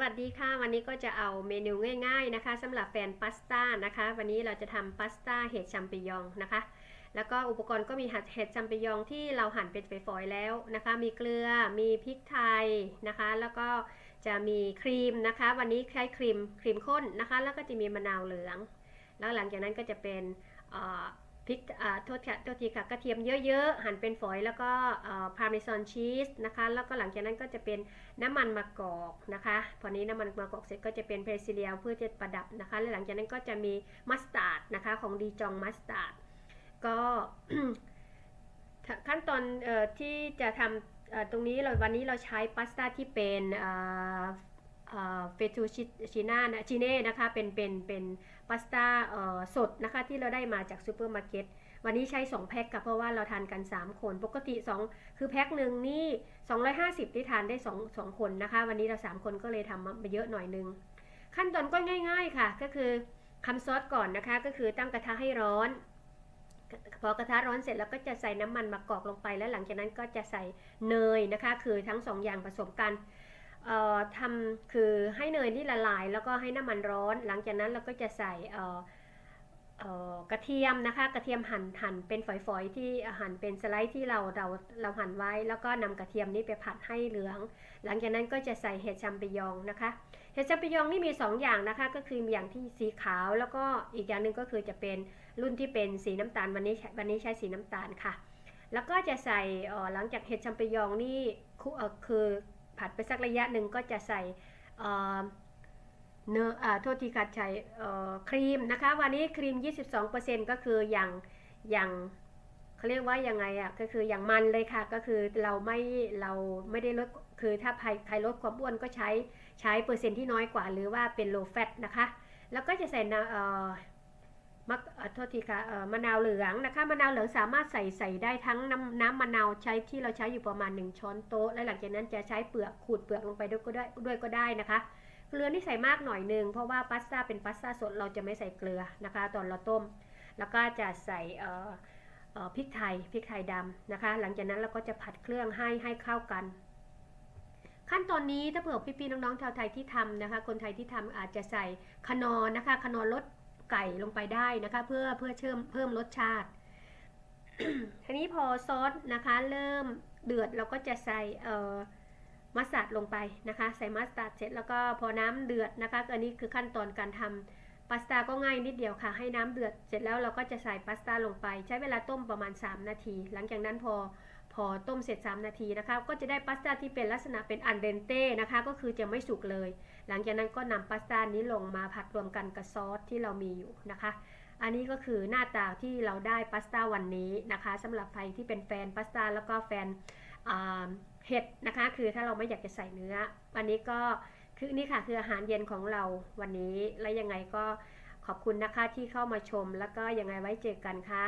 วัสดีค่ะ วันนี้ก็จะเอาเมนูง่ายๆนะคะสำหรับแฟนพาสต้านะคะ วันนี้เราจะทำพาสต้าเห็ดแชมปิญองนะคะ แล้วก็อุปกรณ์ก็มีเห็ดแชมปิญองที่เราหั่นเป็นฝอยๆแล้วนะคะ มีเกลือมีพริกไทยนะคะ แล้วก็จะมีครีมนะคะ วันนี้ใช้ครีมครีมข้นนะคะ แล้วก็จะมีมะนาวเหลือง แล้วหลังจากนั้นก็จะเป็นเอ่อ พริกอ่าโทษค่ะโทษทีค่ะกระเทียมเยอะๆ หั่นเป็นฝอยแล้วก็พาร์เมซานชีสนะคะ แล้วก็หลังจากนั้นก็จะเป็นน้ำมันมะกอกนะคะพอนี้น้ำมันมะกอกเสร็จก็จะเป็นเพรซิเลียเพื่อจะประดับนะคะ และหลังจากนั้นก็จะมีมัสตาร์ดนะคะของดีจองมัสตาร์ดก็ขั้นตอนออที่จะทำตรงนี้เราวันนี้เราใช้พาสต้าที่เป็น เฟตูชิน่านะชิเน่นะคะเป็นเป็นเป็นพาสต้าสดนะคะที่เราได้มาจากซูเปอร์มาร์เก็ตวันนี้ใช้ 2 แพ็คค่ะเพราะว่าเราทานกัน 3 คน ปกติ 2 คือแพ็คหนึ่งนี่ 250 ที่ทานได้ 2 2 คนนะคะ วันนี้เรา 3 คนก็เลยทำมาเยอะหน่อยนึง ขั้นตอนก็ง่าย ๆค่ะ ก็คือคำซอสก่อนนะคะ ก็คือตั้งกระทะให้ร้อน พอกระทะร้อนเสร็จแล้วก็จะใส่น้ำมันมะกอกลงไป แล้วหลังจากนั้นก็จะใส่เนยนะคะ คือทั้งสองอย่างผสมกัน เอ่อทำคือให้เนยที่ละลาย แล้วก็ให้น้ำมันร้อน หลังจากนั้นเราก็จะใส่เอ่อเอ่อกระเทียมนะคะ กระเทียมหั่นหั่นเป็นฝอยๆที่หั่นเป็นสไลด์ที่เราเราเราหั่นไว้ แล้วก็นำกระเทียมนี้ไปผัดให้เหลือง หลังจากนั้นก็จะใส่เห็ดแชมปิญองนะคะ เห็ดแชมปิญองนี่มี 2 อย่างนะคะ ก็คืออย่างที่สีขาว แล้วก็อีกอย่างหนึ่งก็คือจะเป็นรุ่นที่เป็นสีน้ำตาลวันนี้วันนี้ใช้สีน้ำตาลค่ะ แล้วก็จะใส่หลังจากเห็ดแชมปิญองนี่คุเอ่อคือ ผัดไปสักระยะหนึ่งก็จะใส่เนื้อโทษทีค่ะใช้ครีมนะคะ วันนี้ครีม 22%ก็คืออย่างอย่างเขาเรียกว่ายังไงอะก็คืออย่างมันเลยค่ะ ก็คือเราไม่เราไม่ได้ลดคือถ้าใครใครลดความอ้วนก็ใช้ใช้เปอร์เซ็นต์ที่น้อยกว่า หรือว่าเป็น low fat นะคะ แล้วก็จะใส่น้ำเอ่อ มะโทษทีค่ะมะนาวเหลืองนะคะมะนาวเหลืองสามารถใส่ใส่ได้ทั้งน้ำน้ำมะนาวใช้ที่เราใช้อยู่ประมาณ 1 ช้อนโต๊ะและหลังจากนั้นจะใช้เปลือกขูดเปลือกลงไปด้วยก็ได้ด้วยก็ได้นะคะ เกลือนี่ใส่มากหน่อยนึงเพราะว่าพาสต้าเป็นพาสต้าสดเราจะไม่ใส่เกลือนะคะ ตอนเราต้ม แล้วก็จะใส่พริกไทยพริกไทยดำนะคะ หลังจากนั้นเราก็จะผัดเครื่องให้ให้เข้ากัน ขั้นตอนนี้ถ้าเผื่อพี่ๆน้องๆชาวไทยที่ทำนะคะ คนไทยที่ทำอาจจะใส่คนอนะคะคนอรส ไก่ลงไปได้นะคะ เพื่อเพื่อเชื่อมเพิ่มรสชาติทีนี้พอซอสนะคะ เริ่มเดือดเราก็จะใส่เอ่อมัสตาร์ดลงไปนะคะ ใส่มัสตาร์ดเสร็จแล้วก็พอน้ำเดือดนะคะ อันนี้คือขั้นตอนการทำพาสต้าก็ง่ายนิดเดียวค่ะ ให้น้ำเดือดเสร็จแล้วเราก็จะใส่พาสต้าลงไป ใช้เวลาต้มประมาณ 3 นาที หลังจากนั้นพอ พอต้มเสร็จ 3 นาทีนะคะก็จะได้พาสต้าที่เป็นลักษณะเป็นอันเดนเต้นะคะก็คือจะไม่สุกเลย หลังจากนั้นก็นำพาสต้านี้ลงมาผัดรวมกันกับซอสที่เรามีอยู่นะคะ อันนี้ก็คือหน้าตาที่เราได้พาสต้าวันนี้นะคะสำหรับใครที่เป็นแฟนพาสต้าแล้วก็แฟนเห็ดนะคะคือถ้าเราไม่อยากจะใส่เนื้อวันนี้ก็คือนี่ค่ะคืออาหารเย็นของเราวันนี้และยังไงก็ขอบคุณนะคะที่เข้ามาชมแล้วก็ยังไงไว้เจอกันค่ะ